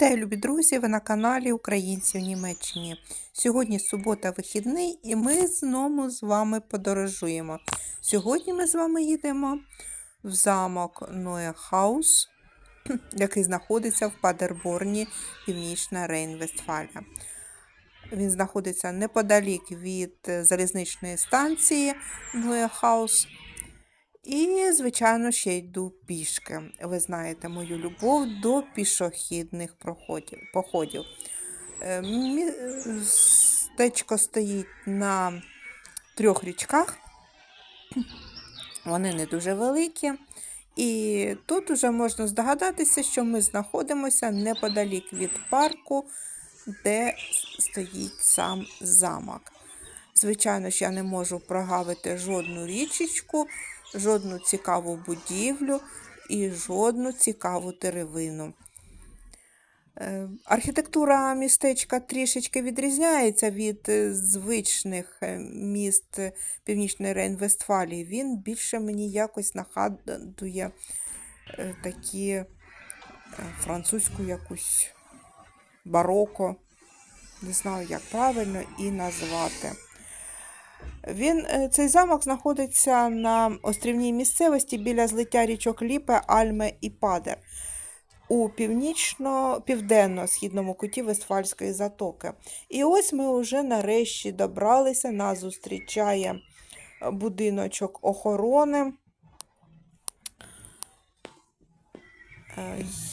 Вітаю, любі друзі! Ви на каналі Українці в Німеччині. Сьогодні субота вихідний, і ми знову з вами подорожуємо. Сьогодні ми з вами їдемо в замок Ноехаус, який знаходиться в Падерборні, Північна Рейн-Вестфалія. Він знаходиться неподалік від е, залізничної станції Ноехаус. І, звичайно, ще йду пішки. Ви знаєте мою любов до пішохідних походів. Е, Містечко стоїть на трьох річках. Вони не дуже великі. І тут вже можна здогадатися, що ми знаходимося неподалік від парку, де стоїть сам замок. Звичайно ж, я не можу прогавити жодну річечку, жодну цікаву будівлю і жодну цікаву деревину. Е, Архітектура містечка трішечки відрізняється від е, звичних е, міст Північної Рейн-Вестфалії. Він більше мені якось нагадує такі французьку якусь бароко. Не знаю, як правильно і назвати. Він, е, Цей замок знаходиться на острівній місцевості біля злиття річок Ліпе, Альме і Падер у північно-південно-східному куті Вестфальської затоки. І ось ми вже нарешті добралися, нас зустрічає будиночок охорони.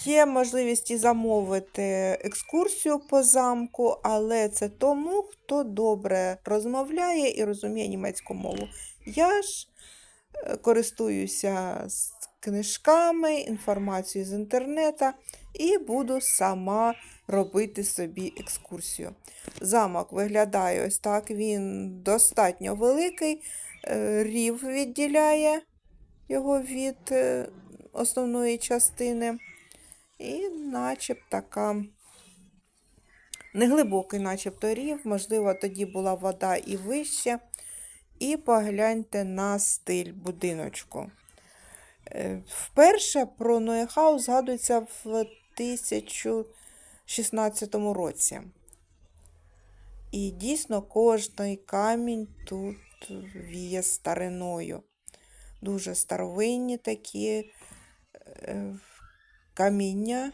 Є можливість і замовити екскурсію по замку, але це тому, хто добре розмовляє і розуміє німецьку мову. Я ж е, користуюся з книжками, інформацією з інтернету і буду сама робити собі екскурсію. Замок виглядає ось так, він достатньо великий, е, рів відділяє його від е, основної частини. І начеб така неглибокий, начебто рів, можливо, тоді була вода і вище. І погляньте на стиль будиночку. Е, Вперше про Ноєхаус згадується в 1016 році. І дійсно кожний камінь тут віє стариною. Дуже старовинні такі каміння.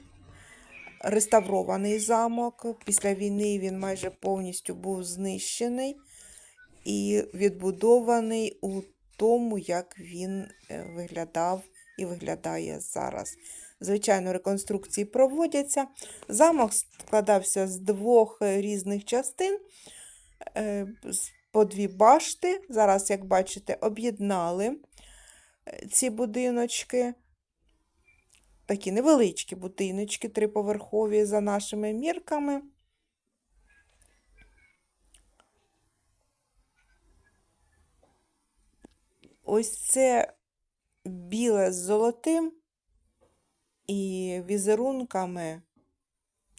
Реставрований замок. Після війни він майже повністю був знищений і відбудований у тому, як він е, виглядав і виглядає зараз. Звичайно, реконструкції проводяться. Замок складався з двох е, різних частин, е, по дві башти. Зараз, як бачите, об'єднали ці будиночки. Такі невеличкі будиночки, триповерхові за нашими мірками. Ось це біле з золотим і візерунками,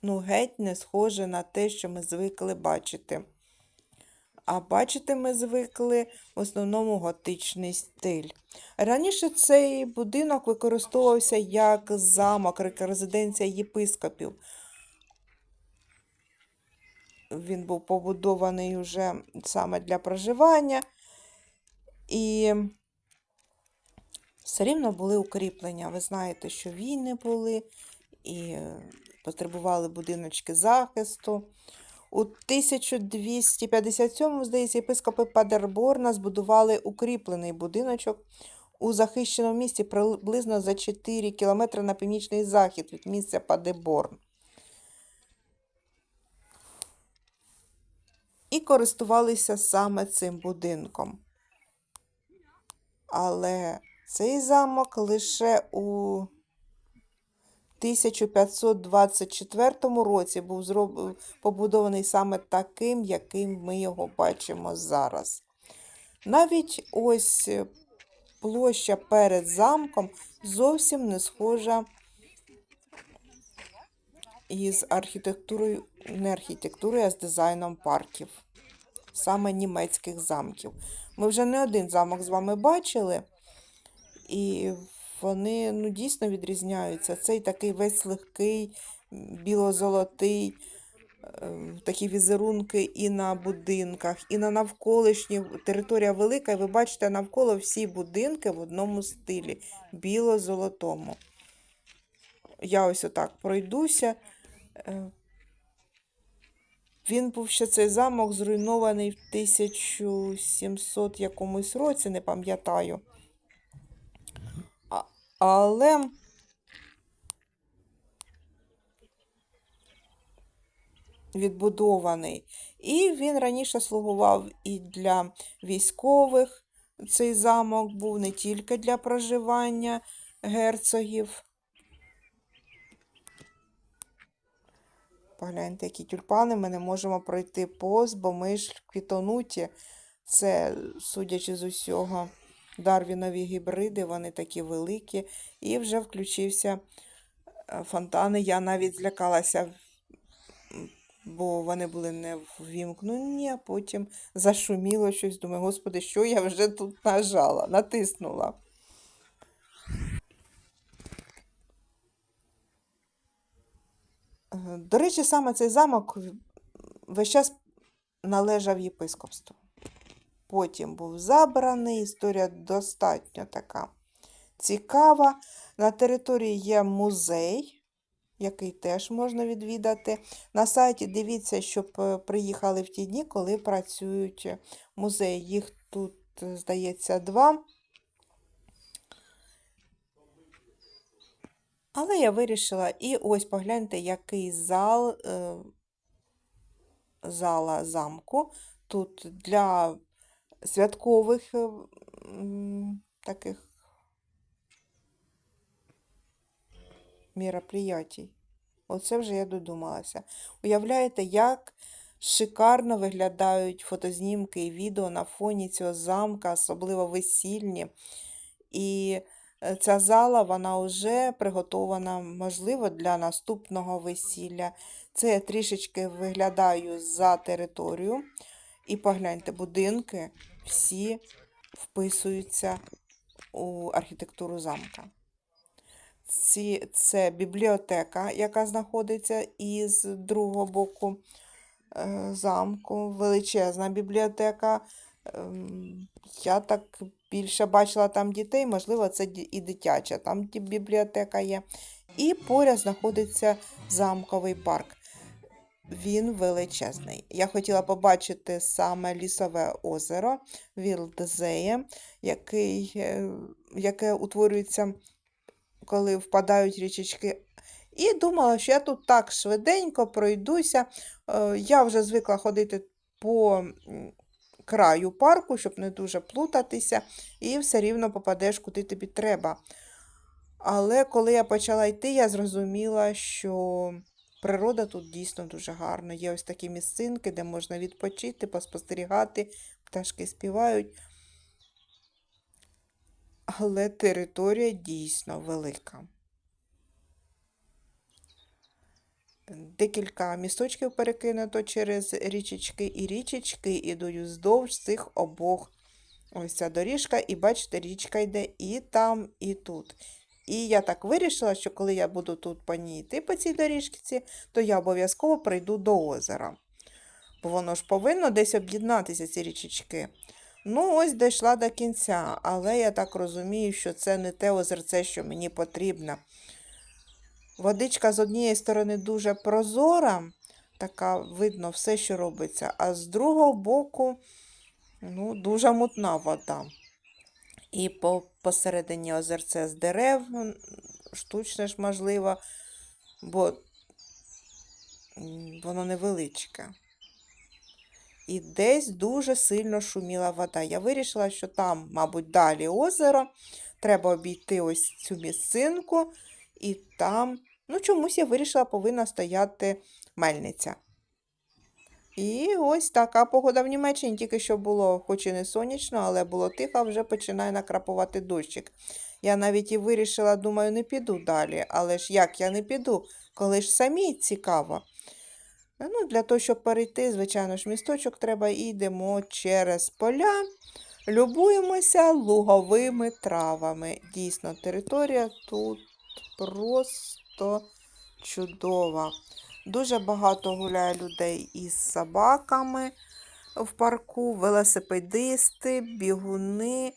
ну, геть не схоже на те, що ми звикли бачити. А бачити ми звикли в основному готичний стиль. Раніше цей будинок використовувався як замок, резиденція єпископів. Він був побудований вже саме для проживання. І все рівно були укріплення. Ви знаєте, що війни були і потребували будиночки захисту. У 1257-му, здається, єпископи Падерборна збудували укріплений будиночок у захищеному місці приблизно за 4 кілометри на північний захід від місця Падеборн. І користувалися саме цим будинком. Але цей замок лише у 1524 році був зроб... побудований саме таким, яким ми його бачимо зараз. Навіть ось площа перед замком зовсім не схожа із архітектурою, не архітектурою, а з дизайном парків, саме німецьких замків. Ми вже не один замок з вами бачили, і вони ну, дійсно відрізняються. Цей такий весь легкий, біло-золотий, е, такі візерунки і на будинках, і на навколишніх. Територія велика, і ви бачите навколо всі будинки в одному стилі біло-золотому. Я ось отак пройдуся. Е, Він був ще цей замок зруйнований в 1700 якомусь році, не пам'ятаю. Але відбудований. І він раніше слугував і для військових. Цей замок був не тільки для проживання герцогів. Погляньте, які тюльпани ми не можемо пройти повз, бо ми ж квітонуті. Це, судячи з усього, дарвінові гібриди, вони такі великі. І вже включився е, фонтани. Я навіть злякалася, бо вони були не ввімкнені, а потім зашуміло щось. Думаю, господи, що я вже тут нажала, натиснула. Е, До речі, саме цей замок весь час належав єпископству. Потім був забраний. Історія достатньо така цікава. На території є музей, який теж можна відвідати. На сайті дивіться, щоб е, приїхали в ті дні, коли працюють е, музеї. Їх тут, е, здається, два. Але я вирішила, і ось погляньте, який зал, зала замку. Тут для святкових е, таких мероприятий. Оце вже я додумалася. Уявляєте, як шикарно виглядають фотознімки і відео на фоні цього замка, особливо весільні. І е, ця зала, вона вже приготована, можливо, для наступного весілля. Це я трішечки виглядаю за територію. І погляньте, будинки всі вписуються у архітектуру замка. Ці, це бібліотека, яка знаходиться із другого боку е, замку. Величезна бібліотека. Ем, Я так більше бачила там дітей, можливо, це і дитяча. Там бібліотека є. І поряд знаходиться замковий парк. Він величезний. Я хотіла побачити саме лісове озеро Вілдзеє, який, е, яке утворюється, коли впадають річечки. І думала, що я тут так швиденько пройдуся. Е, Я вже звикла ходити по краю парку, щоб не дуже плутатися, і все рівно попадеш, куди тобі треба. Але коли я почала йти, я зрозуміла, що природа тут дійсно дуже гарна. Є ось такі місцинки, де можна відпочити, поспостерігати, пташки співають. Але територія дійсно велика. Декілька місточків перекинуто через річечки, і річечки ідуть вздовж цих обох. Ось ця доріжка, і бачите, річка йде і там, і тут. І я так вирішила, що коли я буду тут по ній йти по цій доріжці, то я обов'язково прийду до озера. Бо воно ж повинно десь об'єднатися, ці річечки. Ну, ось дійшла до кінця, але я так розумію, що це не те озерце, що мені потрібно. Водичка з однієї сторони дуже прозора, така видно все, що робиться, а з другого боку ну, дуже мутна вода. І по, посередині озерце з дерев, штучне ж можливо, бо воно невеличке. І десь дуже сильно шуміла вода. Я вирішила, що там, мабуть, далі озеро. Треба обійти ось цю місцинку, і там, ну, чомусь я вирішила, повинна стояти мельниця. І ось така погода в Німеччині, тільки що було, хоч і не сонячно, але було тихо, вже починає накрапувати дощик. Я навіть і вирішила, думаю, не піду далі. Але ж як я не піду, коли ж самі цікаво. Ну, для того, щоб перейти, звичайно ж, місточок треба і йдемо через поля, любуємося луговими травами. Дійсно, територія тут просто чудова. Дуже багато гуляє людей із собаками в парку, велосипедисти, бігуни.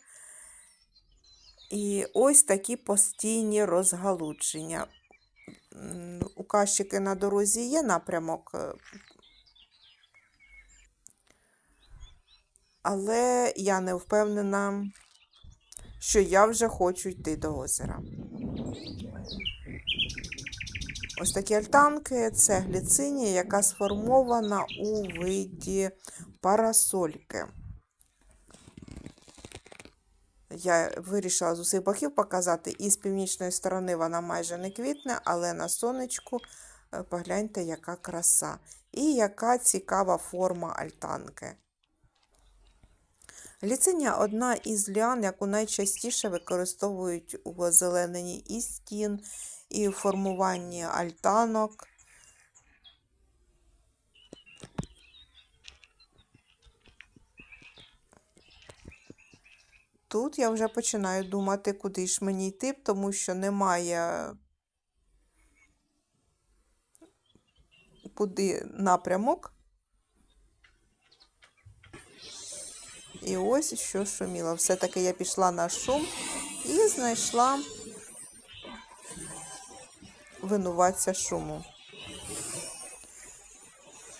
І ось такі постійні розгалудження. М, У Кащики на дорозі є напрямок, але я не впевнена, що я вже хочу йти до озера. Ось такі альтанки це гліцинія, яка сформована у виді парасольки. Я вирішила з усіх боків показати, і з північної сторони вона майже не квітне, але на сонечку е, погляньте, яка краса. І яка цікава форма альтанки. Ліцинія одна із ліан, яку найчастіше використовують у озелененні і стін, і в формуванні альтанок. Тут я вже починаю думати, куди ж мені йти, тому що немає куди напрямок. І ось що шуміло. Все-таки я пішла на шум і знайшла винуватця шуму.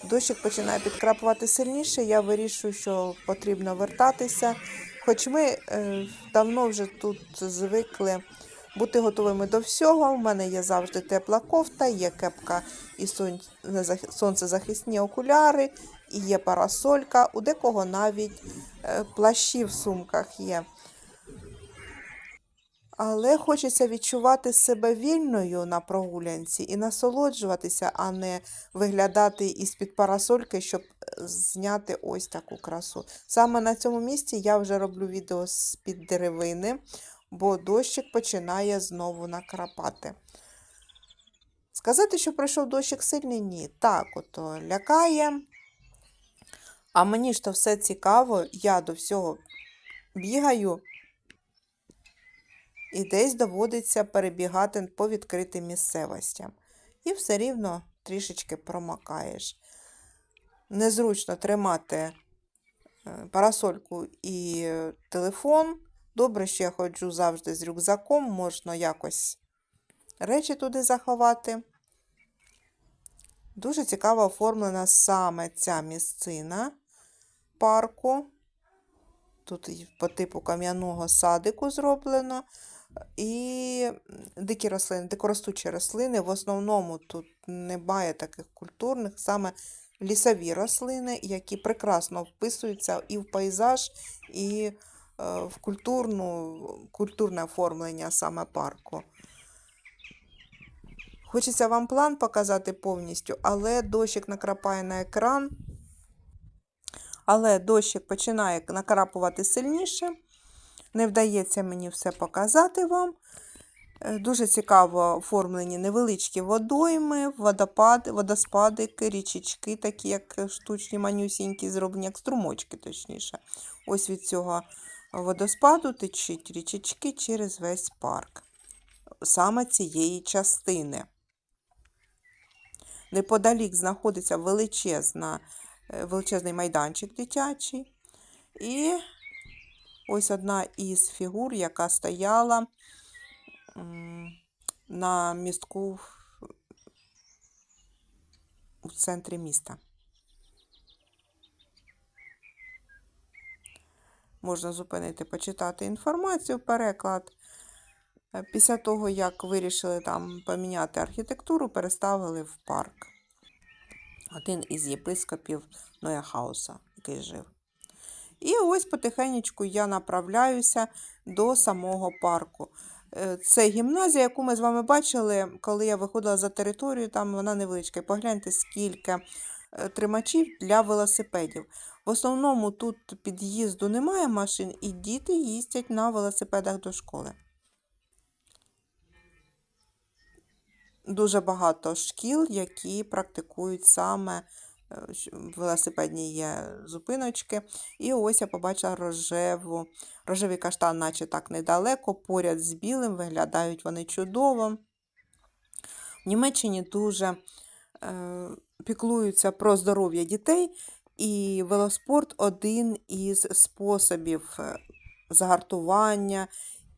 Дощик починає підкрапувати сильніше, я вирішую, що потрібно вертатися. Хоч ми е, давно вже тут звикли бути готовими до всього. У мене є завжди тепла кофта, є кепка і сон- сонцезахисні окуляри, і є парасолька, у декого навіть е, плащі в сумках є. Але хочеться відчувати себе вільною на прогулянці і насолоджуватися, а не виглядати із-під парасольки, щоб е, зняти ось таку красу. Саме на цьому місці я вже роблю відео з-під деревини, бо дощик починає знову накрапати. Сказати, що пройшов дощик сильний, ні. Так, ото лякає. А мені ж то все цікаво, я до всього бігаю. І десь доводиться перебігати по відкритим місцевостям. І все рівно трішечки промокаєш. Незручно тримати е, парасольку і телефон. Добре, що я ходжу завжди з рюкзаком, можна якось речі туди заховати. Дуже цікаво оформлена саме ця місцина парку. Тут по типу кам'яного садику зроблено. І дикі рослини, дикоростучі рослини. В основному тут немає таких культурних, саме лісові рослини, які прекрасно вписуються і в пейзаж, і е, в культурну, культурне оформлення саме парку. Хочеться вам план показати повністю, але дощик накрапає на екран. Але дощик починає накрапувати сильніше. Не вдається мені все показати вам. Е, Дуже цікаво оформлені невеличкі водойми, водопади, водоспадики, річечки, такі як штучні манюсінькі, зроблені як струмочки, точніше. Ось від цього водоспаду течуть річечки через весь парк. Саме цієї частини. Неподалік знаходиться величезна, величезний майданчик дитячий. І ось одна із фігур, яка стояла на містку у центрі міста. Можна зупинити, почитати інформацію, переклад. Е, Після того, як вирішили там поміняти архітектуру, переставили в парк. Один із єпископів Нояхауса, який жив. І ось потихенечку я направляюся до самого парку. Е, Це гімназія, яку ми з вами бачили, коли я виходила за територію, там вона невеличка. Погляньте, скільки е, тримачів для велосипедів. В основному тут під'їзду немає машин, і діти їздять на велосипедах до школи. Дуже багато шкіл, які практикують саме е, велосипедні є зупиночки. І ось я побачила рожеву, рожевий каштан, наче так недалеко, поряд з білим, виглядають вони чудово. В Німеччині дуже е, піклуються про здоров'я дітей, і велоспорт один із способів е, загартування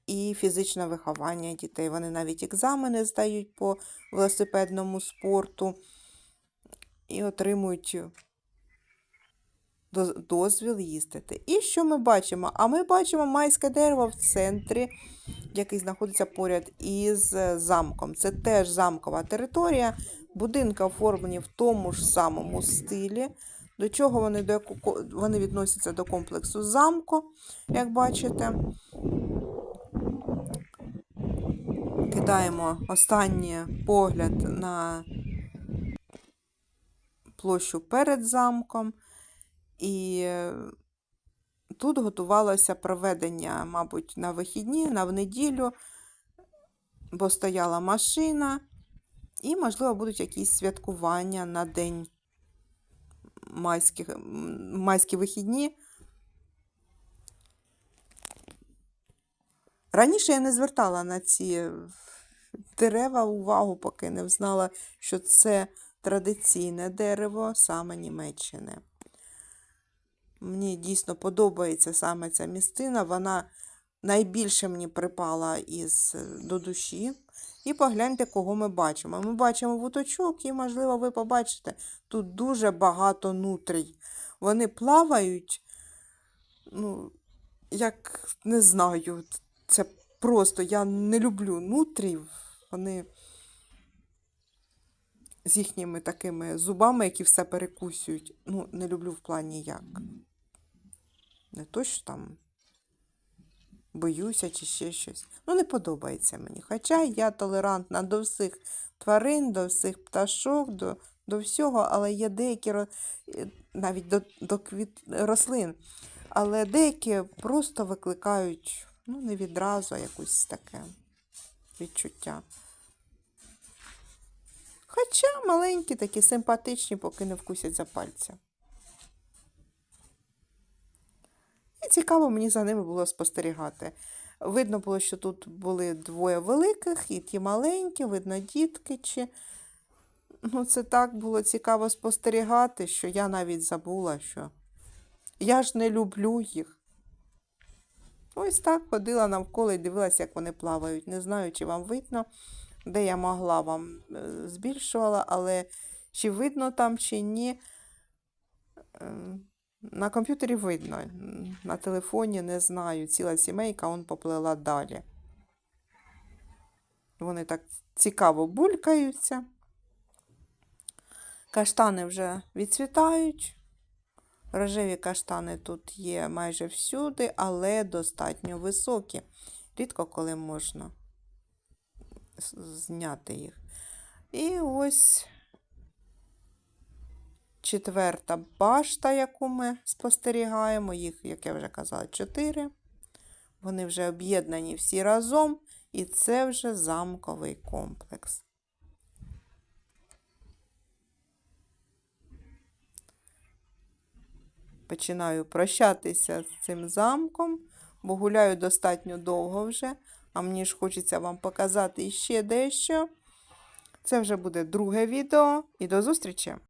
і фізичне виховання дітей. Вони навіть екзамени здають по велосипедному спорту і отримують дозвіл їздити. І що ми бачимо? А ми бачимо майське дерево в центрі, який знаходиться поряд із е, замком. Це теж замкова територія. Будинки оформлені в тому ж самому стилі. До чого вони, до вони відносяться до комплексу замку, як бачите. Кидаємо останній погляд на площу перед замком. І тут готувалося проведення, мабуть, на вихідні, на в неділю, бо стояла машина, і, можливо, будуть якісь святкування на день майських, майські вихідні. Раніше я не звертала на ці дерева увагу, поки не знала, що це традиційне дерево саме Німеччини. Мені дійсно подобається саме ця місцина. Вона найбільше мені припала із, е, до душі. І погляньте, кого ми бачимо. Ми бачимо вуточок, і, можливо, ви побачите, тут дуже багато нутрій. Вони плавають, ну, як не знаю, це просто я не люблю нутрів. Вони з їхніми такими зубами, які все перекусюють. Ну, не люблю в плані як. Не то, що там боюся чи ще щось. Ну, не подобається мені. Хоча я толерантна до всіх тварин, до всіх пташок, до, до всього, але є деякі е, навіть до, до квіт... рослин. Але деякі просто викликають, ну, не відразу, а якусь таке відчуття. Хоча маленькі, такі симпатичні, поки не вкусять за пальця. І цікаво мені за ними було спостерігати. Видно було, що тут були двоє великих і ті маленькі, видно, дітки. Чи... Ну, це так було цікаво спостерігати, що я навіть забула, що я ж не люблю їх. Ось так ходила навколо і дивилася, як вони плавають. Не знаю, чи вам видно, де я могла вам е, збільшувала, але чи видно там, чи ні. Е, На комп'ютері видно, на телефоні не знаю. Ціла сімейка он поплила далі. Вони так цікаво булькаються. Каштани вже відцвітають. Рожеві каштани тут є майже всюди, але достатньо високі. Рідко коли можна зняти їх. І ось четверта башта, яку ми спостерігаємо. Їх, як я вже казала, чотири. Вони вже об'єднані всі разом, і це вже замковий комплекс. Починаю прощатися з цим замком, бо гуляю достатньо довго вже, а мені ж хочеться вам показати ще дещо. Це вже буде друге відео і до зустрічі!